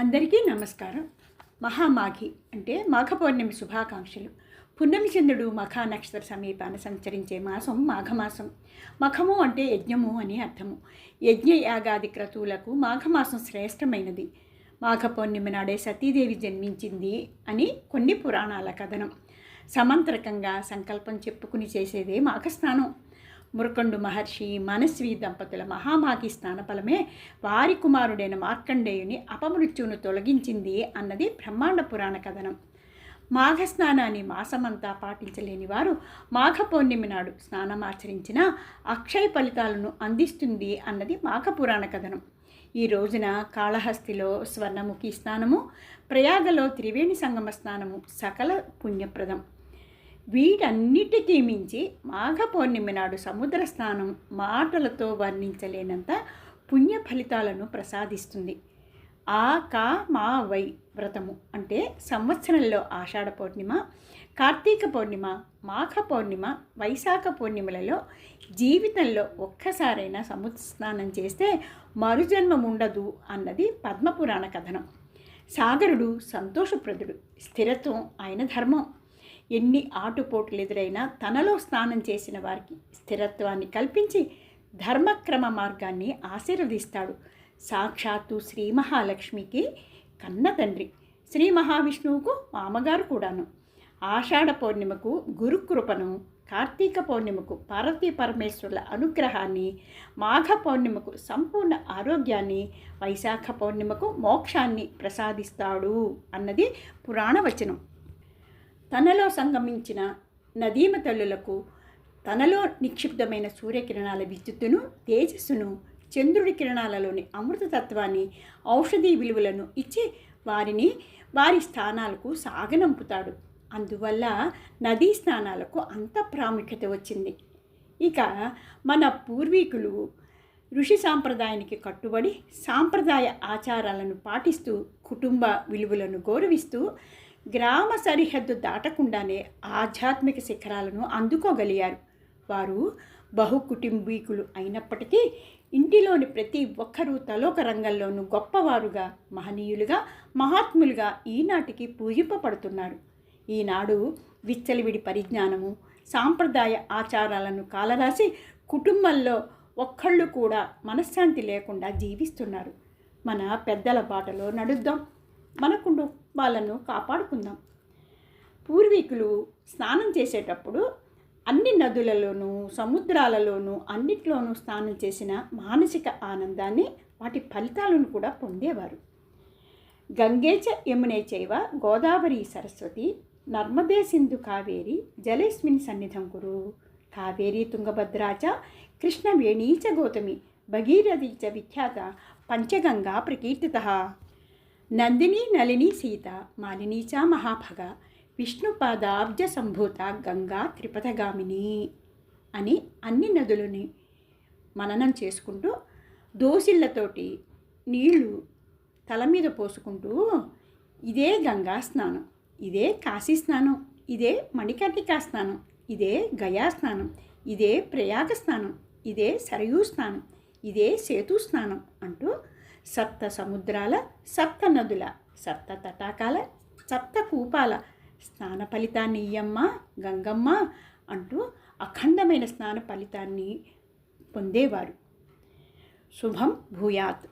అందరికీ నమస్కారం. మహామాఘి అంటే మాఘ పౌర్ణమి శుభాకాంక్షలు. పున్నమి చంద్రుడు మఖా నక్షత్ర సమీపాన సంచరించే మాసం మాఘమాసం. మఖము అంటే యజ్ఞము అని అర్థము. యజ్ఞ యాగాది క్రతువులకు మాఘమాసం శ్రేష్టమైనది. మాఘ పౌర్ణమి నాడే సతీదేవి జన్మించింది అని కొన్ని పురాణాల కథనం. సమంత్రకంగా సంకల్పం చెప్పుకుని చేసేదే మాఘస్నానం. మురకండు మహర్షి మనస్వి దంపతుల మహామాఘి స్నానఫలమే వారి కుమారుడైన మార్కండేయుని అపమృత్యువును తొలగించింది అన్నది బ్రహ్మాండ పురాణ కథనం. మాఘ స్నానాన్ని మాసమంతా పాటించలేని వారు మాఘ పౌర్ణమి నాడు స్నానమాచరించిన అక్షయ ఫలితాలను అందిస్తుంది అన్నది మాఘ పురాణ కథనం. ఈ రోజున కాళహస్తిలో స్వర్ణముఖి స్నానము ప్రయాగలో త్రివేణి సంగమ స్నానము సకల పుణ్యప్రదం. వీటన్నిటికీ మించి మాఘ పౌర్ణమి నాడు సముద్ర స్నానం మాటలతో వర్ణించలేనంత పుణ్య ఫలితాలను ప్రసాదిస్తుంది. ఆ కా మా వై వ్రతము అంటే సంవత్సరంలో ఆషాఢ పౌర్ణిమ కార్తీక పౌర్ణిమ మాఘ పౌర్ణిమ వైశాఖ పౌర్ణిమలలో జీవితంలో ఒక్కసారైనా సముద్ర స్నానం చేస్తే మరుజన్మం ఉండదు అన్నది పద్మపురాణ కథనం. సాగరుడు సంతోషప్రదుడు స్థిరత్వం ఆయన ధర్మం. ఎన్ని ఆటుపోట్లు ఎదురైనా తనలో స్నానం చేసిన వారికి స్థిరత్వాన్ని కల్పించి ధర్మక్రమ మార్గాన్ని ఆశీర్వదిస్తాడు. సాక్షాత్తు శ్రీ మహాలక్ష్మికి కన్న తండ్రి శ్రీ మహావిష్ణువుకు మామగారు కూడాను. ఆషాఢ పౌర్ణిమకు గురుకృపను కార్తీక పౌర్ణిమకు పార్వతీ పరమేశ్వరుల అనుగ్రహాన్ని మాఘ పౌర్ణిమకు సంపూర్ణ ఆరోగ్యాన్ని వైశాఖ పౌర్ణిమకు మోక్షాన్ని ప్రసాదిస్తాడు అన్నది పురాణవచనం. తనలో సంగమించిన నదీమ తల్లులకు తనలో నిక్షిప్తమైన సూర్యకిరణాల విద్యుత్తును తేజస్సును చంద్రుడి కిరణాలలోని అమృతతత్వాన్ని ఔషధీ విలువలను ఇచ్చి వారిని వారి స్థానాలకు సాగనంపుతాడు. అందువల్ల నదీ స్నానాలకు అంత ప్రాముఖ్యత వచ్చింది. ఇక మన పూర్వీకులు ఋషి సాంప్రదాయానికి కట్టుబడి సాంప్రదాయ ఆచారాలను పాటిస్తూ కుటుంబ విలువలను గౌరవిస్తూ గ్రామ సరిహద్దు దాటకుండానే ఆధ్యాత్మిక శిఖరాలను అందుకోగలిగారు. వారు బహుకుటుంబీకులు అయినప్పటికీ ఇంటిలోని ప్రతి ఒక్కరూ తలోక రంగంలోనూ గొప్పవారుగా మహనీయులుగా మహాత్ములుగా ఈనాటికి పూజింపబడుతున్నారు. ఈనాడు విచ్చలివిడి పరిజ్ఞానము సాంప్రదాయ ఆచారాలను కాలరాసి కుటుంబంలో ఒక్కళ్ళు కూడా మనశ్శాంతి లేకుండా జీవిస్తున్నారు. మన పెద్దల బాటలో నడుద్దాం. మన కుటుంబాలను కాపాడుకుందాం. పూర్వీకులు స్నానం చేసేటప్పుడు అన్ని నదులలోనూ సముద్రాలలోనూ అన్నిట్లోనూ స్నానం చేసిన మానసిక ఆనందాన్ని వాటి ఫలితాలను కూడా పొందేవారు. గంగేచ యమునే చైవ గోదావరి సరస్వతి నర్మదే సింధు కావేరి జలేస్మిన్ సన్నిధం గురు కావేరి తుంగభద్రాచ కృష్ణ వేణీచ గౌతమి భగీరథి చ విఖ్యాత పంచగంగా ప్రకీర్తిత. నందిని నలిని సీత మాలినీచ మహాభగ విష్ణుపాదాబ్జ సంభూత గంగా త్రిపథగామిని అని అన్ని నదులని మననం చేసుకుంటూ దోసిళ్ళతోటి నీళ్ళు తల మీద పోసుకుంటూ ఇదే గంగా స్నానం ఇదే కాశీ స్నానం ఇదే మణికర్ణికా స్నానం ఇదే గయా స్నానం ఇదే ప్రయాగ స్నానం ఇదే సరయూ స్నానం ఇదే సేతు స్నానం అంటూ సప్త సముద్రాల సప్త నదుల సప్త తటాకాల సప్త కూపాల. స్నాన ఫలితాన్ని ఇయ్యమ్మ గంగమ్మ అంటూ అఖండమైన స్నాన ఫలితాన్ని పొందేవారు శుభం భూయాత్.